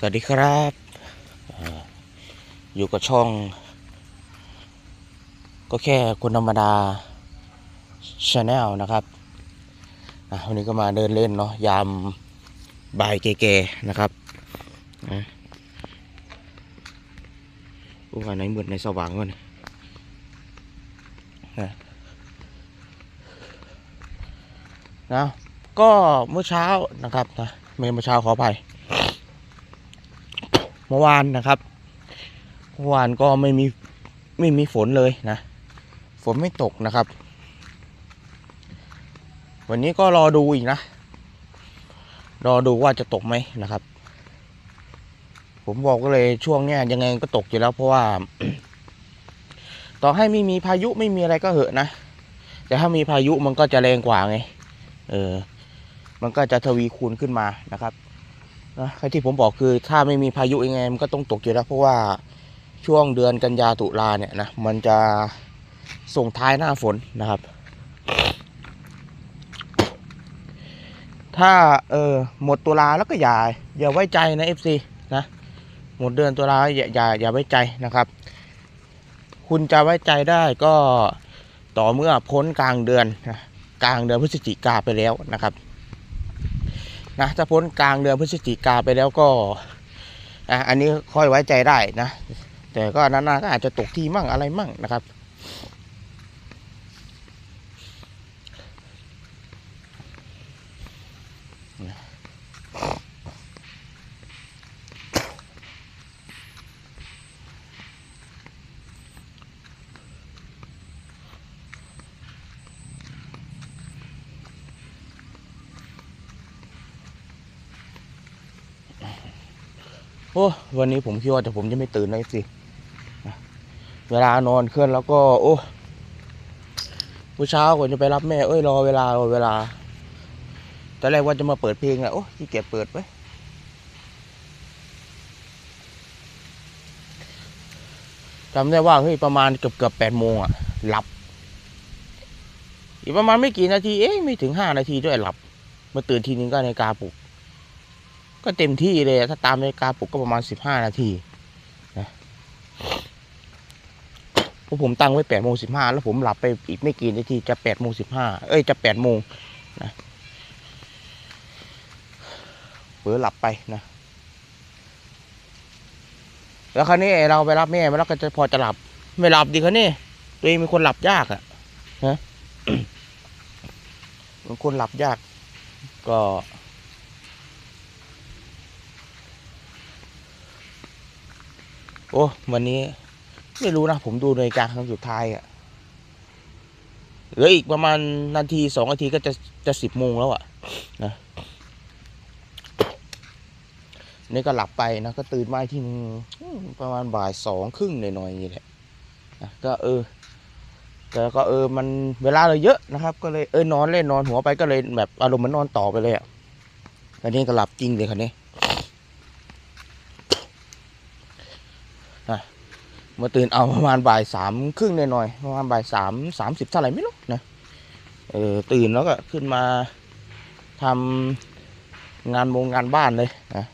สวัสดีครับอยู่กับช่อง ก็แค่คนธรรมดาชาแนลนะครับวันนี้ก็มาเดินเล่นเนาะยามบ่ายเก๋ๆนะครับนะโอ้ยไหนมืดในสว่างวะเนี่ยนะนะก็เมื่อเช้านะครับนะเมื่อเช้าขออภัย เมื่อวานนะครับเมื่อวานก็ไม่มีไม่มีฝนเลยนะ ฝนไม่ตกนะครับ วันนี้ก็รอดูอีกนะ รอดูว่าจะตกไหมนะครับ ผมบอกก็เลยช่วงเนี้ยยังไงก็ตกอยู่แล้วเพราะว่า ต่อให้ไม่มีพายุไม่มีอะไรก็เหอะนะ แต่ถ้ามีพายุมันก็จะแรงกว่าไง เออ มันก็จะทวีคูณขึ้นมานะครับ นะที่ผมบอกคือถ้าไม่มีพายุยังไงมันก็ต้องตกอยู่แล้วเพราะว่าช่วงเดือนกันยาตุลาเนี่ยนะมันจะส่งท้ายหน้าฝนนะครับ ถ้าเออหมดตุลาแล้วก็อย่าอย่าไว้ใจนะ FC นะหมดเดือนตุลาอย่าอย่าอย่าไว้ใจนะครับ คุณจะไว้ใจได้ก็ต่อเมื่อพ้นกลางเดือนนะกลางเดือนพฤศจิกาไปแล้วนะครับ นะถ้าพ้นกลางเดือนพฤศจิกาไปแล้วก็อันนี้ค่อยไว้ใจได้นะ แต่ก็นานๆก็อาจจะตกที่มั่งอะไรมั่งนะครับ อ้วันนี้ผมคิดว่าแต่ผมจะไม่ตื่นเลยสิเวลานอนเคลื่อนแล้วก็ โอ้ผู้เช้าก่อนจะไปรับแม่เอ้ยรอเวลารอเวลาตอนแรกว่าจะมาเปิดเพลงอะโอ้ที่เกียจเปิดไว้จำได้ว่าเฮ้ยประมาณเกือบเกือบแปดโมงอะหลับ อีกประมาณไม่กี่นาทีเอ๊ะไม่ถึงห้านาทีด้วยหลับ มาตื่นทีนึงก็ในกาปลุก ก็เต็มที่เลย ถ้าตามนาฬิกาปลุกก็ประมาณสิบห้านาทีนะเพราะผมตั้งไว้แปดโมงสิบห้าแล้วผมหลับไปอีกไม่กี่นาทีจะแปดโมงสิบห้าเอ้ยจะแปดโมงนะเผลอหลับไปนะ แล้วคราวนี้เราไปรับแม่มาแล้วก็จะพอจะหลับ ไม่หลับดีคราวนี้ตัวเองเป็นคนหลับยากอะฮะเป็นคนหลับยาก ก็ โอ้วันนี้ ไม่รู้นะ ผมดูนาฬิกาครั้งสุดท้ายอะเหลืออีกประมาณนาทีสองนาทีก็จะจะสิบโมงแล้วอะนะนี่ก็หลับไปนะก็ตื่นมาที่นึงประมาณบ่ายสองครึ่งหน่อยๆนี่แหละนะก็เออแต่ก็เออมันเวลาเลยเยอะนะครับ ก็เลยเออนอนเล่นนอนหัวไปก็เลยแบบอารมณ์เหมันนอนต่อไปเลยอะอันนี้ก็หลับจริงเลยคันนี้ มาตื่นเอาประมาณบ่ายสามครึ่งหน่อยๆประมาณบ่ายสามสามสิบเท่าไหร่ไม่รู้นะเออตื่นแล้วก็ขึ้นมาทำงานวงงานบ้านเลยนะ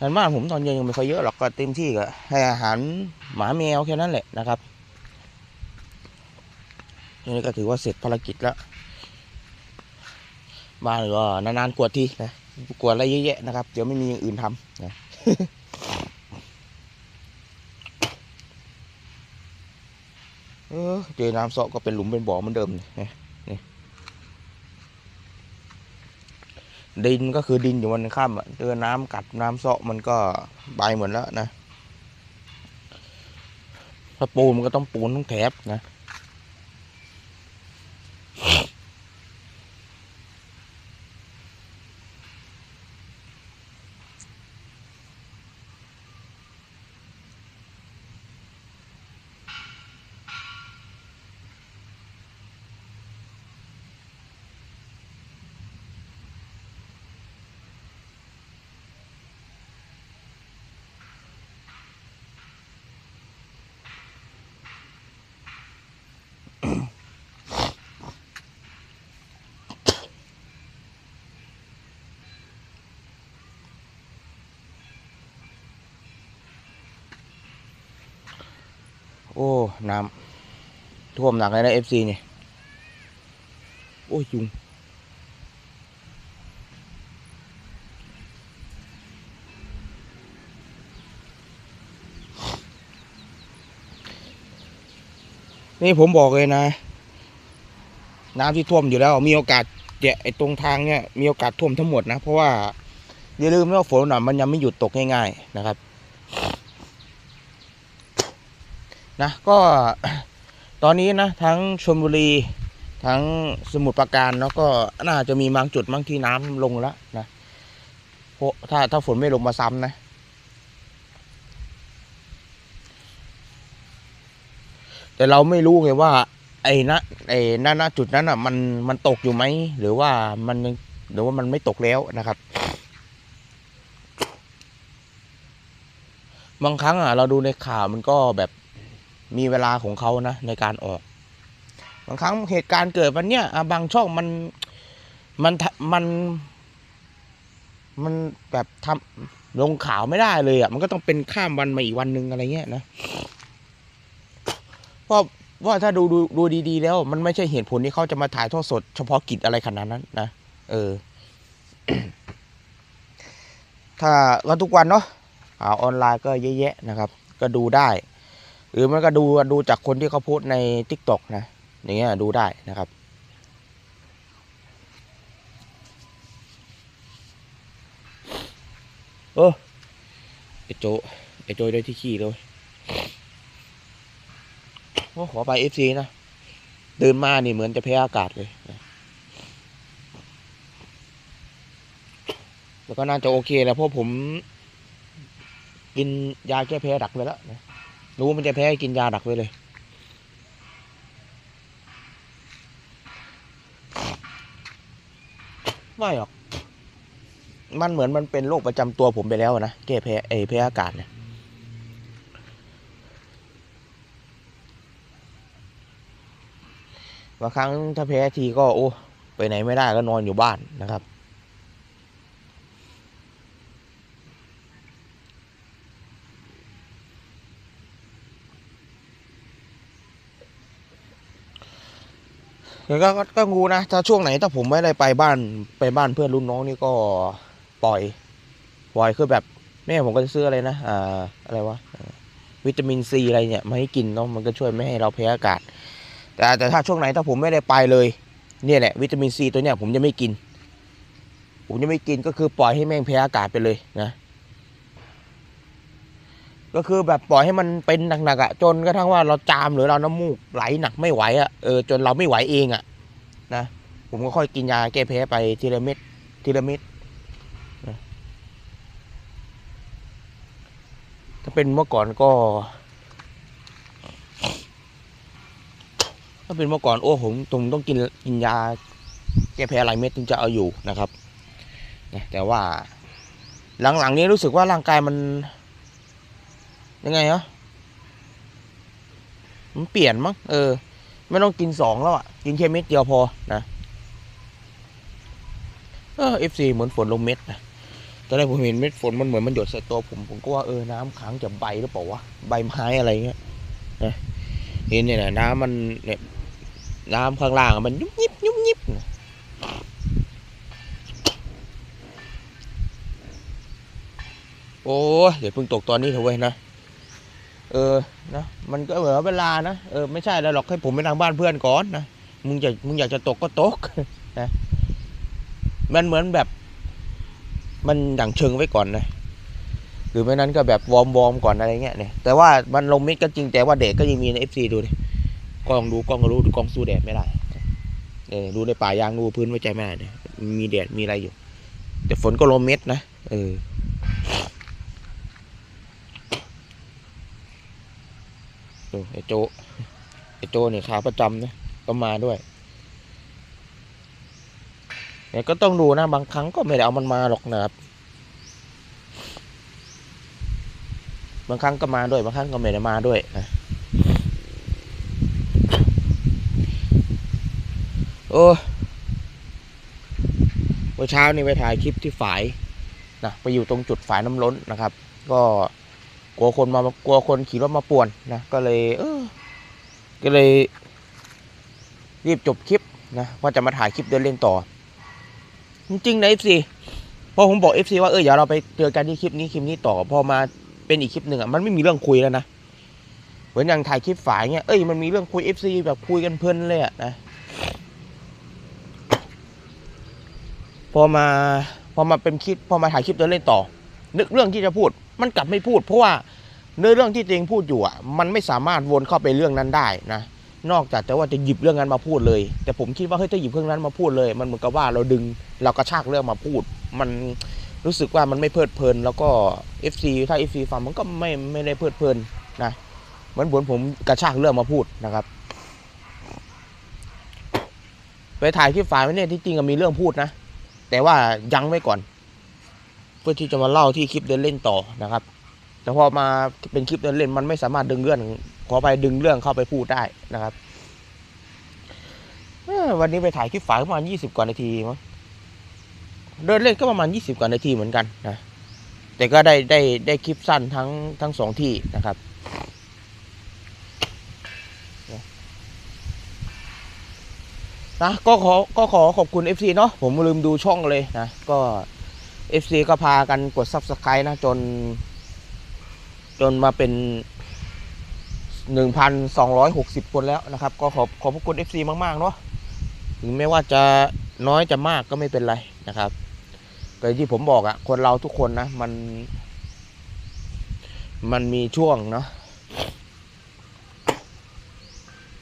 งานบ้านผมตอนเย็นยังไม่ค่อยเยอะหรอกก็เต็มที่ก็ให้อาหารหมาแมวแค่นั้นแหละนะครับนี่ก็ถือว่าเสร็จภารกิจแล้วบ้านก็นานๆกวดทีนะกวดอะไรเยอะแยะนะครับ เดี๋ยวไม่มีอย่างอื่นทำนะ เออเจอน้ำเซาะก็เป็นหลุมเป็นบ่อเหมือนเดิมนี่นี่ดินก็คือดินอยู่วันข้ามอะเจอน้ำกัดน้ำเซาะมันก็ใบหมือนแล้วนะถ้าปูนมันก็ต้องปูนต้องแถบนะ โอ้ น้ำท่วมหนักเลยนะเอฟซีเนี่ยโอ้ยยุงนี่ผมบอกเลยนะ น้ำที่ท่วมอยู่แล้ว มีโอกาสเนี่ยไอ้ตรงทางเนี่ยมีโอกาสท่วมทั้งหมดนะ เพราะว่าอย่าลืมว่าฝนน่ะมันยังไม่หยุดตกง่ายๆนะครับ นะก็ตอนนี้นะทั้งชลบุรี ทั้งสมุทรปราการเนาะก็น่าจะมีบางจุดบางที่น้ำลงแล้วนะพราะถ้าถ้าฝนไม่ลงมาซ้ำนะ แต่เราไม่รู้ไงว่า ไอ้ณไอ้ณณจุดนั้นอะ มันมันตกอยู่ไหมหรือว่ามันหรือว่ามันไม่ตกแล้วนะครับบางครั้งอะเราดูในข่าวมันก็แบบ มีเวลาของเขานะในการออก บางครั้งเหตุการณ์เกิดวันเนี้ยบางช่องมันมันมัน มันแบบทำลงข่าวไม่ได้เลยอะ มันก็ต้องเป็นข้ามวันมาอีกวันหนึ่งอะไรเงี้ยนะเพราะว่าถ้าดูดูดูดีๆ แล้ว มันไม่ใช่เหตุผลที่เขาจะมาถ่ายทอดสด เฉพาะกิจอะไรขนาดนั้นนะเออ ถ้าก็ทุกวันเนาะข่าออนไลน์ก็เยอะแยะนะครับ ก็ดูได้ หรือมันก็ดูดูจากคนที่เขาโพสใน t ิ k t o k นะ อย่างเงี้ยดูได้นะครับ โอ้ไอโจไอโจได้ที่ขี้เลยโอ้ขอไปเอฟซีนะเดินมานี่เหมือนจะแพ้อากาศเลยนะแล้วก็น่าจะโอเคแหล้วเพราะผม กินยาแก้แพ้ดักไว้แล้วนะ รู้ว่ามันจะแพ้กินยาดักไว้เลย ไม่หรอก มันเหมือนมันเป็นโรคประจำตัวผมไปแล้วนะแก้แพ้ไอแพ้อากาศเนี่ยบางครั้งถ้าแพ้ทีก็โอ้ไปไหนไม่ได้ก็นอนอยู่บ้านนะครับ แล้วก็ก็งูนะถ้าช่วงไหนถ้าผมไม่ได้ไปบ้านไปบ้านเพื่อนรุ่นน้องนี่ก็ปล่อยปล่อยคือแบบแม่ผมก็จะซื้ออะไรนะอ่าอะไรวะวิตามินซีอะไรเนี่ยมาให้กินเนาะมันก็ช่วยไม่ให้เราแพ้อากาศ แต่แต่ถ้าช่วงไหนถ้าผมไม่ได้ไปเลยเนี่ยแหละวิตามินซีตัวเนี้ยผมจะไม่กิน ผมจะไม่กินก็คือปล่อยให้แม่งแพ้อากาศไปเลยนะ ก็คือแบบปล่อยให้มันเป็นหนักๆอะจนกระทั่งว่าเราจามหรือเราน้ำมูกไหลหนักไม่ไหวอะเออจนเราไม่ไหวเองอะนะผมก็ค่อยกินยาแก้แพ้ไปทีละเม็ดทีละเม็ดนะถ้าเป็นเมื่อก่อนก็ ถ้าเป็นเมื่อก่อนโอ้ผมผมต้องกินกินยาแก้แพ้หลายเม็ดถึงจะเอาอยู่นะครับนะแต่ว่าหลังๆนี้รู้สึกว่าร่างกายมัน ยังไงอะมันเปลี่ยนมั้งเออ ไม่ต้องกินสองแล้วอะ กินแค่เม็ดเดียวพอนะเออเอฟซีเหมือนฝนลงเม็ดนะตอนแรกผมเห็นเม็ดฝนมันเหมือนมันหยดใส่ตัวผมผมก็ว่าเออน้ำค้างจากใบหรือเปล่าวะใบไม้อะไรเงี้ยนะเห็นเนี่ยนะน้ำมันเนี่ยน้ำข้างล่างมันยุบยิบยุบยิบนะโอ้เดี๋ยวเพิ่งตกตอนนี้เถอะเว้ยนะ เออนะมันก็เหลือเวลานะเออไม่ใช่แล้วหรอกให้ผมไปทางบ้านเพื่อนก่อนนะมึงอยากมึงอยากจะตกก็ตกนะมันเหมือนแบบ มันดั่งเชิงไว้ก่อนนะหรือไม่นั้นก็แบบวอร์มวอร์มก่อนอะไรเงี้ยเนี่ยแต่ว่ามันลงมิดก็จริงแต่ว่าเด็กก็ยังมีในเอฟซีดูดิกล้องดูกล้องก็รู้ดูกล้องสู้แดดไม่ได้เนี่ยดูในป่ายางดูพื้นไว้ใจไม่ได้เนี่ยมีแดดมีอะไรอยู่ แต่ฝนก็ลงเม็ดนะเออ ดูไอโจไอโจนี่ขาประจำนะก็มาด้วยเนี่ยก็ต้องดูนะบางครั้งก็ไม่ได้เอามันมาหรอกนะครับ บางครั้งก็มาด้วย บางครั้งก็ไม่ได้มาด้วยนะโอ้เมื่อเช้านี่ไปถ่ายคลิปที่ฝายนะไปอยู่ตรงจุดฝายน้ำล้นนะครับ ก็ กลัวคนมากลัวคนขี่รถมาป่วนนะก็เลยเออก็เลย รีบจบคลิปนะว่าจะมาถ่ายคลิปเดินเล่นต่อ จริงๆนะ FC พอผมบอก FC ว่าเออเดี๋ยวเราไปเจอกันที่คลิปนี้คลิปนี้ต่อพอมาเป็นอีกคลิปหนึ่งอะมันไม่มีเรื่องคุยแล้วนะเหมือนอย่างถ่ายคลิปฝ่ายเงี้ยเอ้ยมันมีเรื่องคุย FC แบบคุยกันเพลินเลยอะนะพอมาพอมาเป็นคลิปพอมาถ่ายคลิปเดินเล่นต่อ นึกเรื่องที่จะพูด มันกลับไม่พูด เพราะว่าเนื้อเรื่องที่ตัวเองพูดอยู่อะมันไม่สามารถวนเข้าไปเรื่องนั้นได้นะนอกจากแต่ว่าจะหยิบเรื่องนั้นมาพูดเลย แต่ผมคิดว่าเฮ้ยถ้าหยิบเรื่องนั้นมาพูดเลย มันเหมือนกับว่าเราดึงเรากระชากเรื่องมาพูด มันรู้สึกว่ามันไม่เพลิดเพลิน แล้วก็ FC ถ้า FC ฟังมันก็ไม่ไม่ได้เพลิดเพลินนะเหมือนเหมือนผมกระชากเรื่องมาพูดนะครับ ไปถ่ายคลิปฝ่ายไว้เนี่ยที่จริงอะมีเรื่องพูดนะ แต่ว่ายังไว้ก่อน เพื่อที่จะมาเล่าที่คลิปเดินเล่นต่อนะครับ แต่พอมาเป็นคลิปเดินเล่นมันไม่สามารถดึงเรื่องขอไปดึงเรื่องเข้าไปพูดได้นะครับวันนี้ไปถ่ายคลิปฝายประมาณยี่สิบกว่านาทีมั้งเดินเล่นก็ประมาณยี่สิบกว่านาทีเหมือนกันนะแต่ก็ได้ได้ได้คลิปสั้นทั้งทั้งสองที่นะครับนะก็ขอก็ขอขอบคุณ FC เนาะผมลืมดูช่องเลยนะ ก็ FC ก็พากันกด Subscribe นะจน จนมาเป็น 1,260 คนแล้วนะครับ ก็ขอบขอบพระคุณ FC มาก ๆ เนาะถึงแม้ว่าจะน้อยจะมากก็ไม่เป็นไรนะครับก็อย่างที่ผมบอกอะคนเราทุกคนนะ มัน มันมีช่วงเนาะ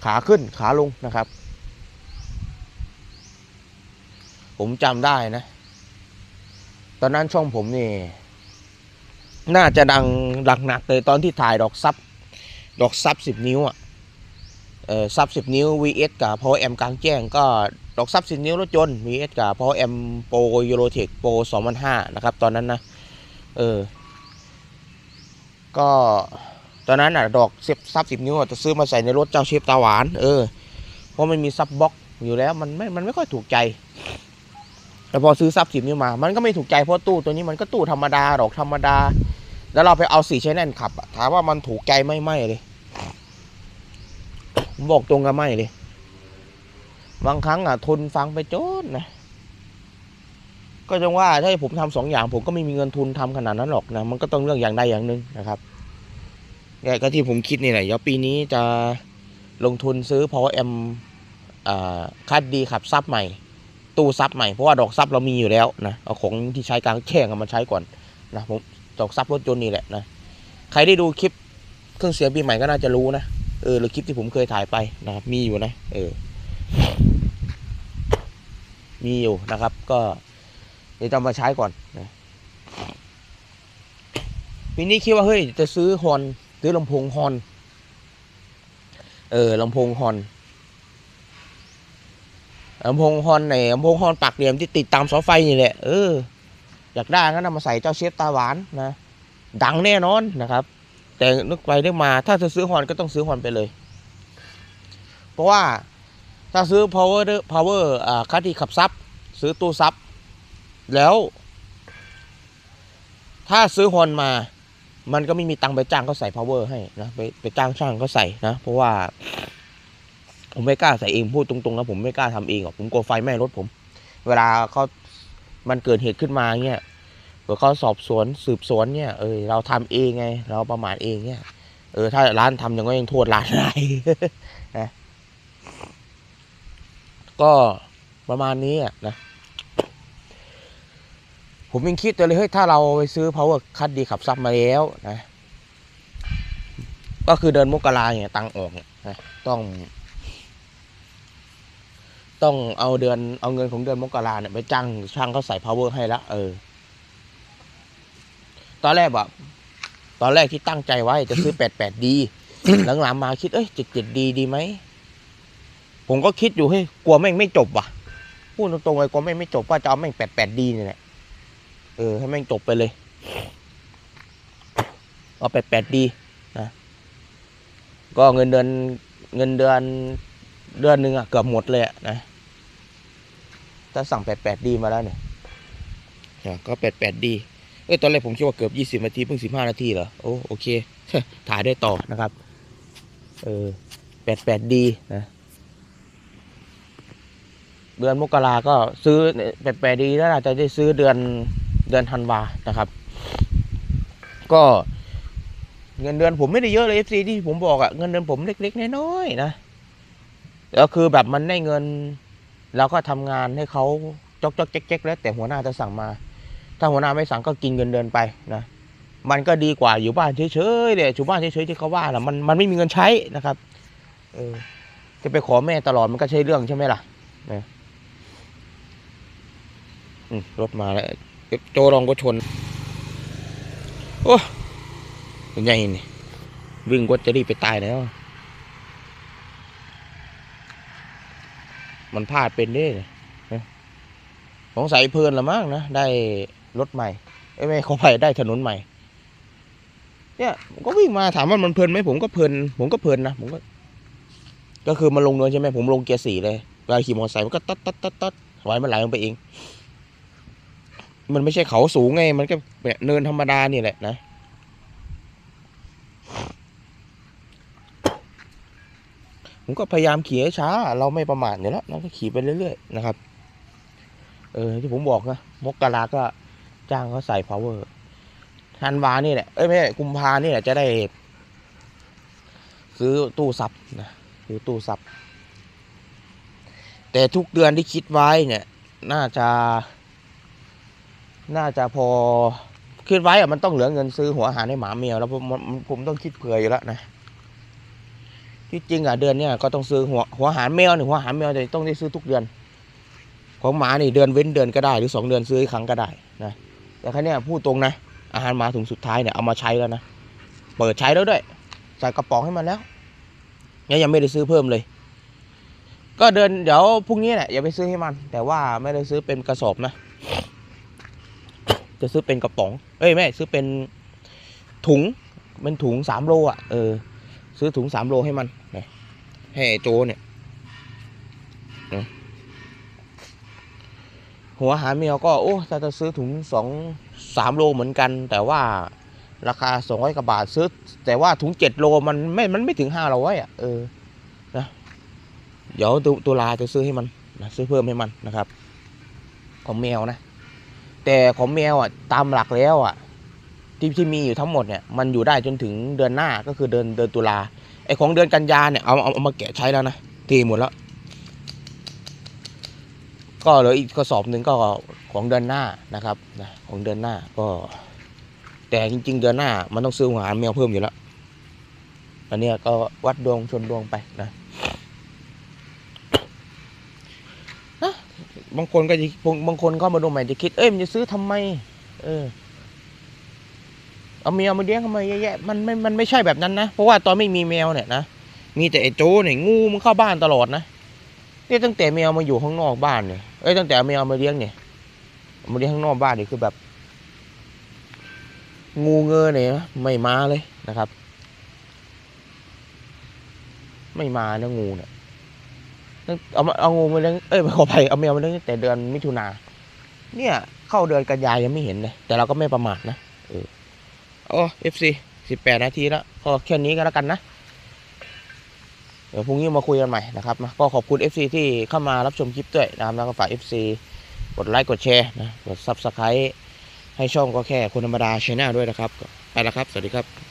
ขาขึ้นขาลงนะครับ ผมจำได้นะ ตอนนั้นช่องผมนี่ น่าจะดังหลักหนักเลยตอนที่ถ่ายดอกซับดอกซับสิบนิ้วอะเออซับสิบนิ้ว vs กับ power amp กลางแจ้งก็ดอกซับสิบนิ้วรถยนต์ vs กับ power amp pro eurotech pro 2005นะครับ ตอนนั้นนะเออก็ตอนนั้นอะดอกเซฟซับสิบนิ้วอะจะซื้อมาใส่ในรถเจ้าเชฟตาหวาน เออ เพราะมันมีซับบ็อกอยู่แล้วมันไม่ มันไม่ค่อยถูกใจ แต่พอซื้อซับสิบนิ้มา มันก็ไม่ถูกใจเพราะตู้ตัวนี้มันก็ตู้ธรรมดาดอกธรรมดา แล้วเราไปเอาสี่ใช้แน่นขับถามว่ามันถูกใจไม่ไม่เลยผมบอกตรงกันไม่เลยบางครั้งอะทนฟังไปโจนนะก็จงว่าถ้าผมทำสองอย่าง ผมก็ไม่มีเงินทุนทำขนาดนั้นหรอกนะมันก็ต้องเลือกอย่างใดอย่างหนึ่งนะครับเนี่ก็ที่ผมคิดนี่แหละเดี๋ยวปีนี้จะลงทุนซื้อ power amp อ่าคัดดีขับซับใหม่ ตู้ซับใหม่เพราะว่าดอกซับเรามีอยู่แล้วนะเอาของที่ใช้กลางแช่งมาใช้ก่อนนะผมดอกซับรถยนต์นี่แหละนะใครได้ดูคลิปเครื่องเสียงปีใหม่ก็น่าจะรู้นะเออหรือคลิปที่ผมเคยถ่ายไปนะครับมีอยู่นะเออ มีอยู่นะครับ ก็เดี๋ยวจะมาใช้ก่อนนะปีนี้คิดว่าเฮ้ยจะซื้อฮอนซื้อลำโพงฮอน เออลำโพงฮอน ลำโพงฮอนไหนลำโพงฮอนปากเหลี่ยมที่ติดตามเสาไฟนี่แหละเอออยากได้ก็นำมาใส่เจ้าเชฟตาหวานนะดังแน่นอนนะครับ แต่นึกไปนึกมา ถ้าจะซื้อฮอนก็ต้องซื้อฮอนไปเลย เพราะว่าถ้าซื้อ power power อ่าคัที่ขับซับซื้อตู้ซับแล้ว ถ้าซื้อฮอนมา มันก็ไม่มีตังค์ไปจ้างเขาใส่ power ให้นะไปไปจ้างช่างเขาใส่นะ เพราะว่า ผมไม่กล้าใส่เองพูดตรงๆนะผมไม่กล้าทำเองหรอกผมกลัวไฟไหม้รถผม เวลาเขามันเกิดเหตุขึ้นมาเนี่ยเผื่อเขาสอบสวนสืบสวนเนี่ยเออเราทำเองไง เราประมาทเองเนี่ย เออถ้าร้านทำยังก็ยังโทษร้านได้นะก็ประมาณนี้อะนะผมยังคิดเลยเฮ้ยถ้าเราไปซื้อ power คัดดีขับซับมาแล้วนะ ก็คือเดินมกราเนี่ยตังออกเนี่ยนะต้อง ต้องเอาเดือนเอาเงินของเดือนมกราเนี่ยไปจ้างช่างเขาใส่ power ให้ละเออ ตอนแรกแบบตอนแรกที่ตั้งใจไว้จะซื้อ88ดีหลังๆมาคิดเอ้ย77ดีดีไหมผมก็คิดอยู่เฮ้ยกลัวแม่งไม่จบว่ะพูดตรงๆเลยกลัวแม่งไม่จบว่าจะเอาแม่ง88ดีเนี่ยแหละเออให้แม่งจบไปเลยเอา88ดีนะก็เงินเดือนเงินเดือน เดือนหนึ่งอะเกือบหมดเลยอะนะถ้าสั่ง88ดีมาแล้วเนี่ยเนี่ยก็88ดีเอ้ยตอนแรกผมคิดว่าเกือบยี่สิบนาทีเพิ่งสิบห้านาทีเหรอโอ้โอเค ถ่ายได้ต่อนะครับ เออแปดแปดดีนะ เดือนมกราก็ซื้อแปดแปดดีแล้วอาจจะได้ซื้อเดือนเดือนธันวานะครับ ก็เงินเดือนผมไม่ได้เยอะเลยเอฟซีที่ผมบอกอะเงินเดือนผมเล็กๆน้อยๆนะ แล้วคือแบบมันได้เงินเราก็ทำงานให้เขาจอกจอกๆแจ๊กๆแล้วแต่หัวหน้าจะสั่งมา ถ้าหัวหน้าไม่สั่งก็กินเงินเดือนไปนะมันก็ดีกว่าอยู่บ้านเฉยๆเลยอยู่บ้านเฉยๆที่เขาว่าน่ะมันมันไม่มีเงินใช้นะครับเออจะไปขอแม่ตลอดมันก็ใช่เรื่องใช่ไหมล่ะนะรถมาแล้วโจรองก็ชน โอ้เป็นไงนี่วิ่งก็จะรีบไปตายแล้ว มันพลาดเป็นเด้เนี่ยสงสัยเพลินละมั้งนะ ได้รถใหม่เอ้ยไม่เขาไปได้ถนนใหม่ เนี่ยผมก็วิ่งมาถามว่ามันเพลินไหมผมก็เพลิน ผมก็เพลินนะผมก็ ก็คือมันลงเนินใช่ไหมผมลงเกียร์สี่เลยเวลาขี่มอเตอร์ไซค์มันก็ตัดตัดตัดตัดไว้มันไหลลงไปเอง มันไม่ใช่เขาสูงไง มันก็แบบเนินธรรมดานี่แหละนะ ผมก็พยายามขี่ให้ช้า เราไม่ประมาทอยู่แล้วเราก็ขี่ไปเรื่อยๆนะครับ เออที่ผมบอกนะมกราก็จ้างเขาใส่ power ธันวานี่แหละเอ้ยไม่ใช่กุมภานี่แหละจะได้ ซื้อตู้ซับนะซื้อตู้ซับแต่ทุกเดือนที่คิดไว้เนี่ย น่าจะ น่าจะพอคิดไว้อะมันต้องเหลือเงินซื้อหัวอาหารให้หมาแมวแล้วผมผมต้องคิดเผื่ออยู่แล้วนะ ที่จริงอะเดือนเนี้ยก็ต้องซื้อหัวหัวอาหารแมวหนึ่งหัวอาหารแมวต้องได้ซื้อทุกเดือน ของหมานี่เดือนเว้นเดือนก็ได้ หรือสองเดือนซื้ออีกครั้งก็ได้นะแต่ครั้นี้ยพูดตรงนะ อาหารหมาถุงสุดท้ายเนี่ยเอามาใช้แล้วนะเปิดใช้แล้วด้วยใส่กระป๋องให้มันแล้วยังยังไม่ได้ซื้อเพิ่มเลย ก็เดินเดี๋ยวพรุ่งนี้แหละอย่าไปซื้อให้มัน แต่ว่าไม่ได้ซื้อเป็นกระสอบนะ จะซื้อเป็นกระป๋อง เอ้ยไม่ซื้อเป็นถุงเป็นถุงสามโลอะเออ ซื้อถุงสามโลให้มันนะให้ไอ้โจเนี่ยหัวหารแมวก็โอ้ถ้าจะซื้อถุงสองสามโลเหมือนกัน แต่ว่าราคาสองร้อยกว่าบาทซื้อ แต่ว่าถุงเจ็ดโลมันไม่มันไม่ถึงห้าร้อยอะเออนะเดี๋ยวตตุลาจะซื้อให้มันนะซื้อเพิ่มให้มันนะครับ ของแมวนะ แต่ของแมวอะตามหลักแล้วอะ ที่ที่มีอยู่ทั้งหมดเนี่ยมันอยู่ได้จนถึงเดือนหน้าก็คือเดือนเดือนตุลาไอของเดือนกันยาเนี่ยเอาเอาเอามาแกะใช้แล้วนะทีหมดแล้ว ก็เหลืออีกกระสอบหนึ่งก็ของเดือนหน้านะครับนะของเดือนหน้าก็ แต่จริง ๆ เดือนหน้ามันต้องซื้อหัวอาหารแมวเพิ่มอยู่แล้วอันเนี้ยก็วัดดวงชนดวงไปนะนะบางคนก็จะบางคนก็มาดูใหม่จะคิดเอ้ยมันจะซื้อทำไม เออ เอาแมวมาเลี้ยงทำไมเยอะแยะมันไม่มันไม่ใช่แบบนั้นนะ เพราะว่าตอนไม่มีแมวเนี่ยนะ มีแต่ไอ้โจเนี่ยงูมันเข้าบ้านตลอดนะเนี่ยตั้งแต่แมวมาอยู่ข้างนอกบ้านเนี่ย เอ้ยตั้งแต่แมวมาเลี้ยงเนี่ยมาเลี้ยงข้างนอกบ้านเนี่ยคือแบบ งูเงอเนี่ยไม่มาเลยนะครับ ไม่มานะงูเนี่ยเอามาเอางูมาเลี้ยงเอ้ยขอไปเอาแมวมาเลี้ยงแต่เดือนมิถุนาเนี่ย เข้าเดือนกันยายยังไม่เห็นเลยแต่เราก็ไม่ประมาทนะ โอ้เอฟซีสิบแปดนาทีแล้วก็แค่นี้ก็แล้วกันนะเดี๋ยวพรุ่งนี้มาคุยกันใหม่นะครับนะก็ขอบคุณ FC ที่เข้ามารับชมคลิปด้วยนะครับแล้วก็ฝาก FC กดไลค์กดแชร์นะกด Subscribe ให้ช่องก็แค่คนธรรมดาชแนลด้วยนะครับไปแล้วครับ สวัสดีครับ